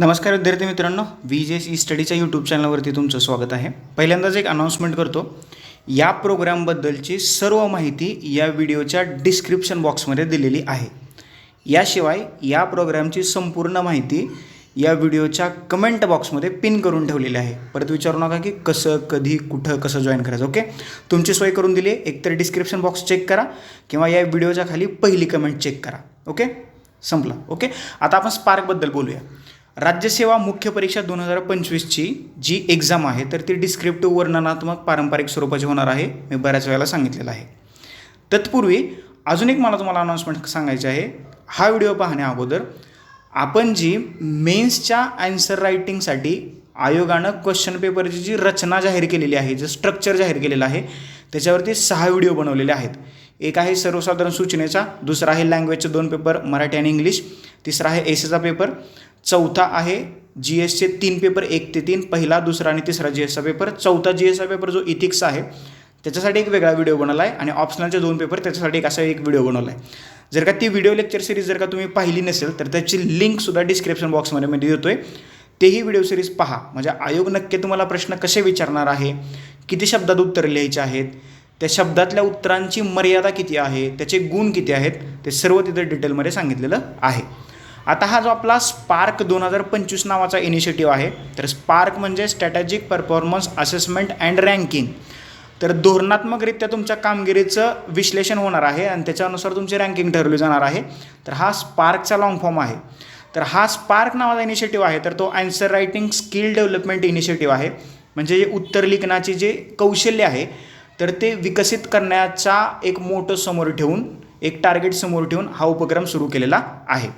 नमस्कार विद्यार्थी मित्रांनो व्ही जे सी स्टडीच्या यूट्यूब चॅनलवरती तुमचं स्वागत आहे. पहिल्यांदाच एक अनाऊन्समेंट करतो. या प्रोग्रामबद्दलची सर्व माहिती या व्हिडिओच्या डिस्क्रिप्शन बॉक्समध्ये दिलेली आहे. याशिवाय या प्रोग्रामची संपूर्ण माहिती या व्हिडिओच्या कमेंट बॉक्समध्ये पिन करून ठेवलेली आहे. परत विचारू नका की कसं कधी कुठं कसं जॉईन करायचं ओके तुमची सोय करून दिली आहे. एकतर डिस्क्रिप्शन बॉक्स चेक करा किंवा या व्हिडिओच्या खाली पहिली कमेंट चेक करा ओके संपला ओके आता आपण स्पार्कबद्दल बोलूया. राज्यसेवा मुख्य परीक्षा दोन हजार पंचवीसची जी एक्झाम आहे तर ती डिस्क्रिप्टिव्ह वर्णनात्मक पारंपरिक स्वरूपाची होणार आहे. मी बऱ्याच वेळेला सांगितलेलं आहे. तत्पूर्वी अजून एक मला तुम्हाला अनाऊन्समेंट सांगायची आहे. हा व्हिडिओ पाहण्या अगोदर आपण जी मेन्सच्या ॲन्सर रायटिंगसाठी आयोगानं क्वेश्चन पेपरची जी रचना जाहीर केलेली आहे जे स्ट्रक्चर जाहीर केलेलं आहे त्याच्यावरती सहा व्हिडिओ बनवलेले आहेत. एक आहे सर्वसाधारण सूचनेचा दुसरा आहे लँग्वेजचे दोन पेपर मराठी आणि इंग्लिश तिसरा आहे एसेचा पेपर चौथा आहे जी एसचे तीन पेपर एक ते तीन पहिला दुसरा आणि तिसरा जी एसचा पेपर. चौथा जी एसचा पेपर जो इथिक्स आहे त्याच्यासाठी एक वेगळा व्हिडिओ बनवला आहे आणि ऑप्शनलचे दोन पेपर त्याच्यासाठी एक असा एक व्हिडिओ बनवला आहे. जर का ती व्हिडिओ लेक्चर सिरीज जर का तुम्ही पाहिली नसेल तर त्याची लिंकसुद्धा डिस्क्रिप्शन बॉक्समध्ये मी देतो आहे तेही व्हिडिओ सिरीज पहा. म्हणजे आयोग नक्की तुम्हाला प्रश्न कसे विचारणार आहे किती शब्दात उत्तर लिहायचे आहेत त्या शब्दातल्या उत्तरांची मर्यादा किती आहे त्याचे गुण किती आहेत ते सर्व तिथं डिटेलमध्ये सांगितलेलं आहे. आता हा जो आपला स्पार्क दोन हजार पंचवीस नावाचा इनिशिएटिव्ह आहे तर स्पार्क म्हणजे strategic performance assessment and ranking तर धोरणात्मकरित्या तुमच्या कामगिरीचं विश्लेषण होणार आहे आणि त्याच्यानुसार तुमची रँकिंग ठरवली जाणार आहे. तर हा स्पार्कचा लॉंग फॉर्म आहे. तर हा स्पार्क नावाचा इनिशिएटिव्ह आहे तर तो answer writing skill development initiative आहे. म्हणजे जे उत्तर लिखनाची जे कौशल्य आहे तर ते विकसित करण्याचा एक मोठं समोर ठेवून एक टार्गेट समोर ठेवून हा उपक्रम सुरू केलेला आहे.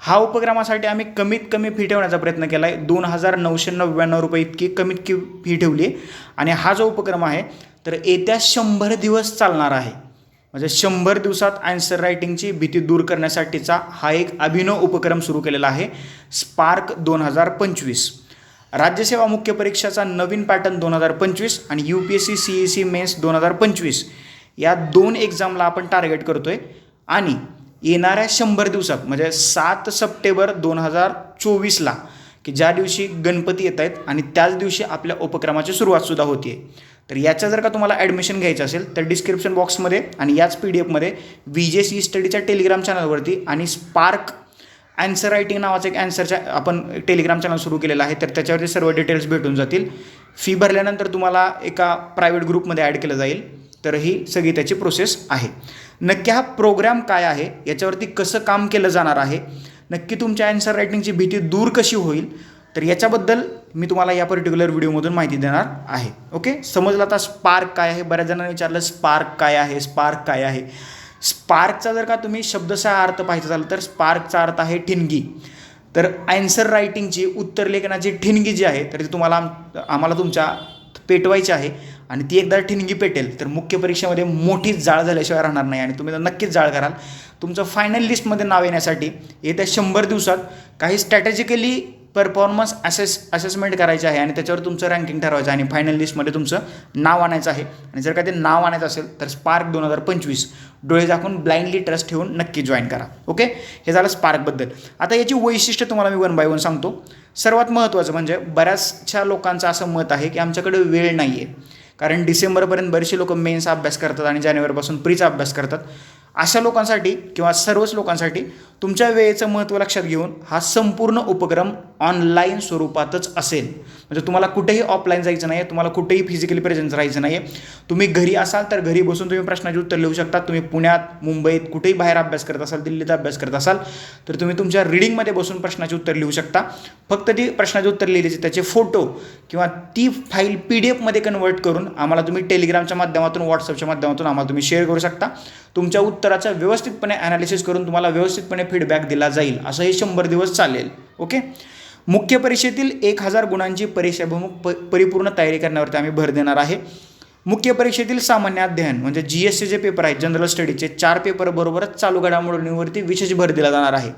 हा उपक्रमासाठी आम्ही कमीत कमी फी ठेवण्याचा प्रयत्न केला आहे दोन हजार नऊशे नव्याण्णव रुपये इतकी कमीत कमी फी ठेवली आहे. आणि हा जो उपक्रम आहे तर येत्या शंभर दिवस चालणार आहे. म्हणजे शंभर दिवसात आन्सर रायटिंगची भीती दूर करण्यासाठीचा हा एक अभिनव उपक्रम सुरू केलेला आहे. स्पार्क दोन हजार पंचवीस. राज्यसेवा मुख्य परीक्षाचा नवीन पॅटर्न दोन हजार पंचवीस आणि U P S C C E C mains दोन हजार पंचवीस. या दोन एक्झामला आपण टार्गेट करतो आहे आणि येणाऱ्या शंभर दिवसात म्हणजे सात सप्टेंबर दोन हजार चोवीसला की ज्या दिवशी गणपती येत आहेत आणि त्याच दिवशी आपल्या उपक्रमाची सुरुवातसुद्धा होती आहे तर याचं जर का तुम्हाला ॲडमिशन घ्यायचं असेल तर डिस्क्रिप्शन बॉक्समध्ये आणि याच पी डी एफमध्ये व्ही जे सी स्टडीच्या टेलिग्राम चॅनलवरती आणि स्पार्क ॲन्सर रायटिंग नावाचं एक ॲन्सरच्या आपण टेलिग्राम चॅनल सुरू केलेलं आहे तर त्याच्यावरती सर्व डिटेल्स भेटून जातील. फी भरल्यानंतर तुम्हाला एका प्रायव्हेट ग्रुपमध्ये ॲड केलं जाईल. तर ही सगळी त्याची प्रोसेस आहे. नक्की हा प्रोग्रॅम काय आहे? याच्यावरती कसं काम केलं जाणार आहे? नक्की तुमच्या ॲन्सर रायटिंगची भीती दूर कशी होईल? तर याच्याबद्दल मी तुम्हाला या पर्टिक्युलर व्हिडिओमधून माहिती देणार आहे. ओके समजलं आता स्पार्क काय आहे? बऱ्याच जणांनी विचारलं स्पार्क काय आहे? स्पार्क काय आहे? स्पार्कचा जर का तुम्ही शब्दशः अर्थ पाहायचा झाला तर स्पार्कचा अर्थ आहे ठिणगी. तर ॲन्सर रायटिंगची उत्तर लेखनाची ठिणगी जी आहे तर ती तुम्हाला आम- आम्हाला तुमच्या पेटवायची आहे. आणि ती एकदा ठिणगी पेटेल तर मुख्य परीक्षेमध्ये मोठी जाळ झाल्याशिवाय राहणार नाही आणि तुम्ही तर नक्कीच जाळ कराल. तुमचं फायनल लिस्टमध्ये नाव येण्यासाठी येत्या शंभर दिवसात काही स्ट्रॅटेजिकली परफॉर्मन्स असेस असेसमेंट करायचे आहे आणि त्याच्यावर तुमचं रँकिंग ठरवायचं आहे आणि फायनल लिस्टमध्ये तुमचं नाव आणायचं आहे. आणि जर का ते नाव आणायचं असेल तर स्पार्क दोन हजार पंचवीस डोळे झाकून ब्लाइंडली ट्रस्ट ठेवून नक्की जॉईन करा. ओके हे झालं स्पार्कबद्दल आता याची वैशिष्ट्य तुम्हाला मी वन बाय वन सांगतो. सर्वात महत्त्वाचं म्हणजे बऱ्याचशा लोकांचं असं मत आहे की आमच्याकडे वेळ नाही आहे कारण डिसेंबरपर्यंत बरेचसे लोक मेन्सचा अभ्यास करतात आणि जानेवारीपासून प्रीचा अभ्यास करतात. अशा लोकांसाठी किंवा सर्वच लोकांसाठी तुमच्या वेळेचं महत्त्व लक्षात घेऊन हा संपूर्ण उपक्रम ऑनलाईन स्वरूपातच असेल. म्हणजे तुम्हाला कुठेही ऑफलाईन जायचं नाही आहे तुम्हाला कुठेही फिजिकली प्रेझेन्स राहायचं नाही आहे तुम्ही घरी असाल तर घरी बसून तुम्ही प्रश्नाची उत्तर लिहू शकता. तुम्ही पुण्यात मुंबईत कुठेही बाहेर अभ्यास करत असाल दिल्लीत अभ्यास करत असाल तर तुम्ही तुमच्या रिडिंगमध्ये बसून प्रश्नाची उत्तर लिहू शकता. फक्त ती प्रश्नाची उत्तर लिहिल्याचे त्याचे फोटो किंवा ती फाईल पी डी एफमध्ये कन्वर्ट करून आम्हाला तुम्ही टेलिग्रामच्या माध्यमातून व्हॉट्सअपच्या माध्यमातून आम्हाला तुम्ही शेअर करू शकता. तुमच्या उत्तराचं व्यवस्थितपणे ॲनालिसिस करून तुम्हाला व्यवस्थितपणे फीडबॅक दिला जाईल. असं हे शंभर दिवस चालेल. ओके मुख्य परीक्षेतील एक हजार गुणांची परीक्षाभिमुख प परिपूर्ण तयारी करण्यावरती आम्ही भर देणार आहे. मुख्य परीक्षेतील सामान्य अध्ययन म्हणजे जी एस सीचे पेपर आहेत जनरल स्टडीचे चार पेपर बरोबरच चालू घडामोडींवरती विशेष भर दिला जाणार आहे.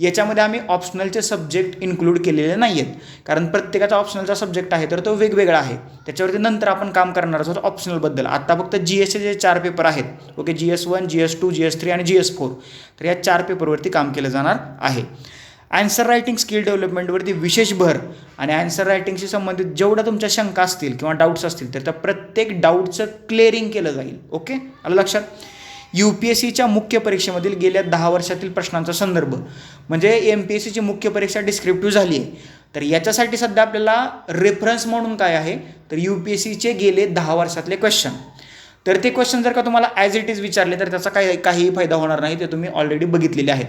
याच्यामध्ये आम्ही ऑप्शनलचे सब्जेक्ट इन्क्लूड केलेले नाही आहेत कारण प्रत्येकाचा ऑप्शनलचा सब्जेक्ट आहे तर तो वेगवेगळा आहे. त्याच्यावरती नंतर आपण काम करणार आहोत ऑप्शनलबद्दल आत्ता फक्त जी एसचे जे चार पेपर आहेत okay G S one G S two G S three आणि जी एस फोर तर या चार पेपरवरती काम केलं जाणार आहे. ॲन्सर रायटिंग स्किल डेव्हलपमेंटवरती विशेष भर आणि ॲन्सर रायटिंगशी संबंधित जेवढ्या तुमच्या शंका असतील किंवा डाऊट्स असतील तर त्या प्रत्येक डाऊटचं क्लिअरिंग केलं जाईल. ओके? आलं लक्षात? यू पी एस सीच्या मुख्य परीक्षेमधील गेल्या दहा वर्षातील प्रश्नांचा संदर्भ. म्हणजे एम पी एस सीची मुख्य परीक्षा डिस्क्रिप्टिव्ह झाली आहे. तर याच्यासाठी सध्या आपल्याला रेफरन्स म्हणून काय आहे? तर यू पी एस सीचे गेले दहा वर्षातले क्वेश्चन तर ते क्वेश्चन जर का तुम्हाला ॲज इट इज विचारले तर त्याचा काही काहीही फायदा होणार नाही. ते तुम्ही ऑलरेडी बघितलेले आहेत.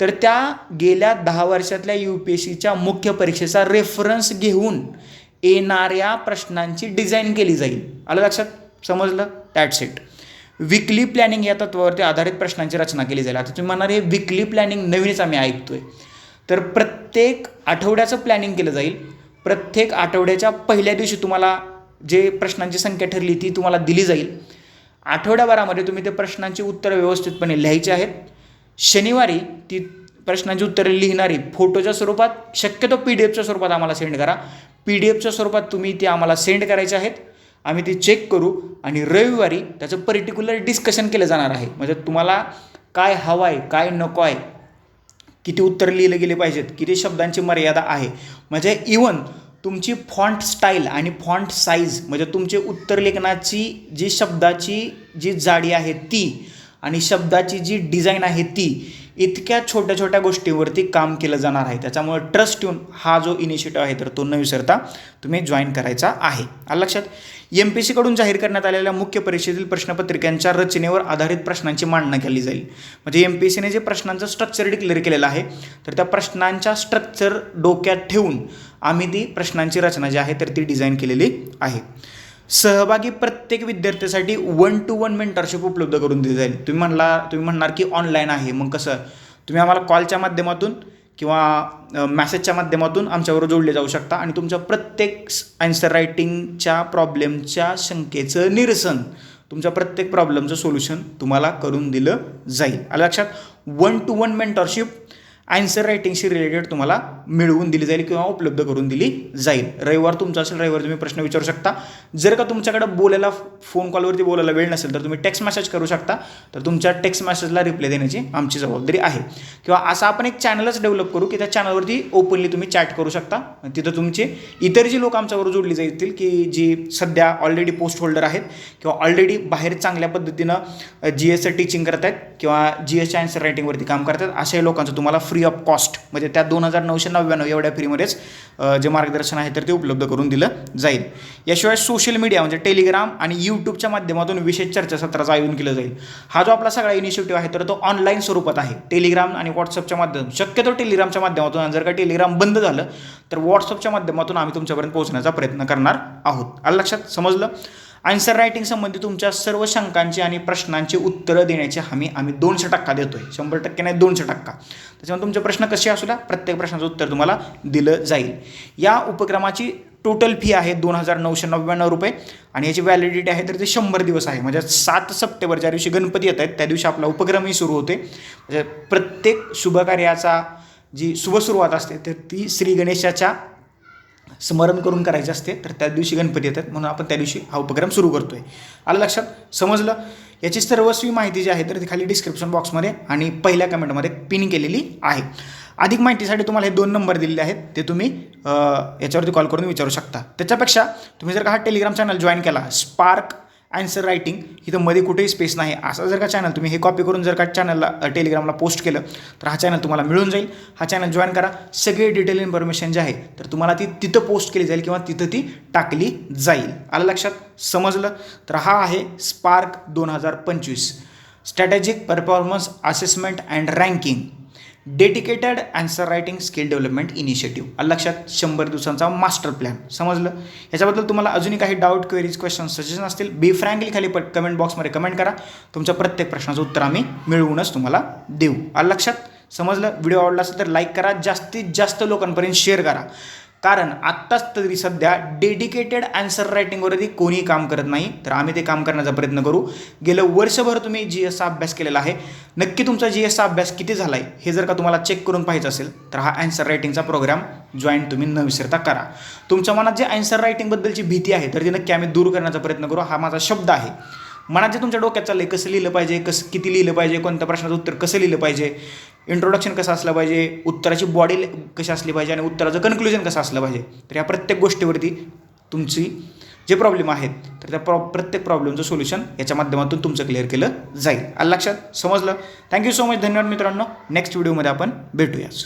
तर त्या गेल्या दहा वर्षातल्या यू पी एस सीच्या मुख्य परीक्षेचा रेफरन्स घेऊन येणाऱ्या प्रश्नांची डिझाईन केली जाईल. आलं लक्षात? समजलं? दॅट्स इट विकली प्लॅनिंग या तत्वावरती आधारित प्रश्नांची रचना केली जाईल. आता तुम्ही म्हणणार हे विकली प्लॅनिंग नवीनच आम्ही ऐकतोय. तर प्रत्येक आठवड्याचं प्लॅनिंग केलं जाईल. प्रत्येक आठवड्याच्या पहिल्या दिवशी तुम्हाला जे प्रश्नांची संख्या ठरली ती तुम्हाला दिली जाईल. आठवड्याभरामध्ये तुम्ही ते प्रश्नांची उत्तरं व्यवस्थितपणे लिहायची आहेत. शनिवारी ती प्रश्नांची उत्तरे लिहिणारी फोटोच्या स्वरूपात शक्यतो पी डी एफच्या स्वरूपात आम्हाला सेंड करा. पी डी एफच्या स्वरूपात तुम्ही ती आम्हाला सेंड करायचे आहेत. आम्ही ती चेक करू आणि रविवारी त्याचं पर्टिक्युलर डिस्कशन केलं जाणार आहे. म्हणजे तुम्हाला काय हवं आहे काय नको आहे किती उत्तर लिहिले गेले पाहिजेत किती शब्दांची मर्यादा आहे. म्हणजे इवन तुमची फॉन्ट स्टाईल आणि फॉन्ट साईज म्हणजे तुमचे उत्तर लेखनाची जी शब्दाची जी जाडी आहे ती आणि शब्दाची जी डिझाईन आहे ती इतक्या छोट्या छोट्या गोष्टीवरती काम केलं जाणार आहे. त्याच्यामुळे ट्रस्ट ट्यून हा जो इनिशिएटिव्ह आहे तर तो न विसरता तुम्ही जॉईन करायचा आहे. आलं लक्षात? एम पी सीकडून जाहीर करण्यात आलेल्या मुख्य परीक्षेतील प्रश्नपत्रिकांच्या रचनेवर आधारित प्रश्नांची मांडणी केली जाईल. म्हणजे एम पी सीने जे प्रश्नांचं स्ट्रक्चर डिक्लेअर केलेलं आहे तर त्या प्रश्नांच्या स्ट्रक्चर डोक्यात ठेवून आम्ही ती प्रश्नांची रचना जी आहे तर ती डिझाईन केलेली आहे. सहभागी प्रत्येक विद्यार्थ्यासाठी वन टू वन मेंटरशिप उपलब्ध करून दिली जाईल. तुम्ही म्हणला तुम्ही म्हणणार की ऑनलाईन आहे. मग कसं? तुम्ही आम्हाला कॉलच्या माध्यमातून किंवा मॅसेजच्या माध्यमातून आमच्याबरोबर जोडले जाऊ शकता आणि तुमच्या प्रत्येक ॲन्सर रायटिंगच्या प्रॉब्लेमच्या शंकेचं निरसन तुमच्या प्रत्येक प्रॉब्लेमचं सोल्युशन तुम्हाला करून दिलं जाईल. आलं लक्षात? One to one mentorship answer रायटिंगशी related तुम्हाला मिळवून दिली जाईल किंवा उपलब्ध करून दिली जाईल. रविवार तुमचा असेल रविवार तुम्ही प्रश्न विचारू शकता. जर का तुमच्याकडे बोलायला फोन कॉलवरती बोलायला वेळ नसेल तर तुम्ही टेक्स्ट मेसेज करू शकता. तर तुमच्या टेक्स्ट मेसेजला रिप्लाय देण्याची आमची जबाबदारी आहे. किंवा असा आपण एक चॅनलच डेव्हलप करू की त्या चॅनलवरती ओपनली तुम्ही चॅट करू शकता. तिथं तुमचे इतर जी लोक आमच्याबरोबर जोडली जातील की जी सध्या ऑलरेडी पोस्ट होल्डर आहेत किंवा ऑलरेडी बाहेर चांगल्या पद्धतीनं जी एसचं टीचिंग करत आहेत किंवा जी एसच्या आन्सर रायटिंगवरती काम करतात अशाही लोकांचं तुम्हाला फ्री ऑफ कॉस्ट म्हणजे त्या दोन हजार नऊशे नव्याण्णव एवढ्या फ्रीमध्येच जे मार्गदर्शन आहे तर ते उपलब्ध करून दिलं जाईल. याशिवाय सोशल मीडिया म्हणजे टेलिग्राम आणि यूट्यूबच्या माध्यमातून विशेष चर्चासत्राचं आयोजन केलं जाईल. हा जो आपला सगळा इनिशिएटिव्ह आहे तर तो ऑनलाईन स्वरूपात आहे. टेलिग्राम आणि व्हॉट्सअपच्या माध्यम शक्यतो टेलिग्रामच्या माध्यमातून. जर का टेलिग्राम बंद झालं तर व्हॉट्सअपच्या माध्यमातून आम्ही तुमच्यापर्यंत पोहोचण्याचा प्रयत्न करणार आहोत. आलं लक्षात? समजलं? आन्सर रायटिंग संबंधी तुमच्या सर्व शंकांची आणि प्रश्नांची उत्तरं देण्याची हमी आम्ही दोनशे टक्का देतोय. शंभर टक्के नाही दोनशे टक्का. त्याच्यामुळे तुमचे प्रश्न कसे असू द्या? प्रत्येक प्रश्नाचं उत्तर तुम्हाला दिलं जाईल. या उपक्रमाची टोटल फी आहे दोन हजार नऊशे नव्याण्णव रुपये. आणि याची व्हॅलिडिटी आहे तर ते शंभर दिवस आहे. म्हणजे सात सप्टेंबर ज्या दिवशी गणपती येत आहेत. त्या दिवशी आपला उपक्रमही सुरू होते म्हणजे प्रत्येक शुभकार्याचा जी शुभ सुरुवात असते तर ती श्री गणेशाच्या स्मरण करून करायचे असते तर त्या दिवशी गणपती येतात. म्हणून आपण त्या दिवशी हा उपक्रम सुरू करतोय. आलं लक्षात? समजलं? याची सर्वस्वी माहिती जी आहे तर ती खाली डिस्क्रिप्शन बॉक्समध्ये आणि पहिल्या कमेंटमध्ये पिन केलेली आहे. अधिक माहितीसाठी तुम्हाला हे दोन नंबर दिलेले आहेत. ते तुम्ही याच्यावरती कॉल करून विचारू शकता. त्याच्यापेक्षा तुम्ही जर का हा टेलिग्राम चॅनल जॉईन केला स्पार्क ॲन्सर रायटिंग इथं मध्ये कुठेही स्पेस नाही. असं जर का चॅनल तुम्ही हे कॉपी करून जर का चॅनलला टेलिग्रामला पोस्ट केलं तर हा चॅनल तुम्हाला मिळून जाईल. हा चॅनल जॉईन करा. सगळी डिटेल इन्फॉर्मेशन जे आहे तर तुम्हाला ती तिथं पोस्ट केली जाईल किंवा तिथं ती टाकली जाईल. आलं लक्षात? समजलं? तर हा आहे स्पार्क दोन हजार पंचवीस. Strategic performance assessment and ranking dedicated answer writing skill development initiative. आलं लक्षात? शंभर दिवसांचा मास्टर प्लॅन. समजलं? याच्याबद्दल तुम्हाला अजूनही काही डाऊट क्वेरीज क्वेश्चन सजेशन असतील बी फ्रँकली खाली कमेंट बॉक्समध्ये कमेंट करा. तुमच्या प्रत्येक प्रश्नाचं उत्तर आम्ही मिळवूनच तुम्हाला देऊ. आलं लक्षात? समजलं? व्हिडिओ आवडला असेल तर लाईक करा. जास्तीत जास्त लोकांपर्यंत शेअर करा. कारण आत्ताच तरी सध्या डेडिकेटेड आन्सर रायटिंगवरती कोणी काम करत नाही. तर आम्ही ते काम करण्याचा प्रयत्न करू. गेलं वर्षभर तुम्ही जी एसचा अभ्यास केलेला आहे. नक्की तुमचा जी एसचा अभ्यास किती झाला आहे हे जर का तुम्हाला चेक करून पाहायचं असेल तर हा आन्सर रायटिंगचा प्रोग्राम जॉईन तुम्ही न विसरता करा. तुमच्या मनात जे आन्सर रायटिंगबद्दलची भीती आहे तर ती नक्की आम्ही दूर करण्याचा प्रयत्न करू. हा माझा शब्द आहे. मनात जे तुमच्या डोक्यात चाललं आहे कसं लिहिलं पाहिजे कसं किती लिहिलं पाहिजे कोणत्या प्रश्नाचं उत्तर कसं लिहिलं पाहिजे? इंट्रोडक्शन कसं असलं पाहिजे? उत्तराची बॉडी कशी असली पाहिजे? आणि उत्तराचं कन्क्लुजन कसं असलं पाहिजे? तर या प्रत्येक गोष्टीवरती तुमची जे प्रॉब्लेम आहेत तर त्या प्रॉ प्रत्येक प्रॉब्लेमचं सोल्युशन याच्या माध्यमातून तुमचं क्लिअर केलं जाईल. आलं लक्षात? समजलं? थँक्यू सो मच धन्यवाद मित्रांनो. नेक्स्ट व्हिडिओमध्ये आपण भेटूयाच.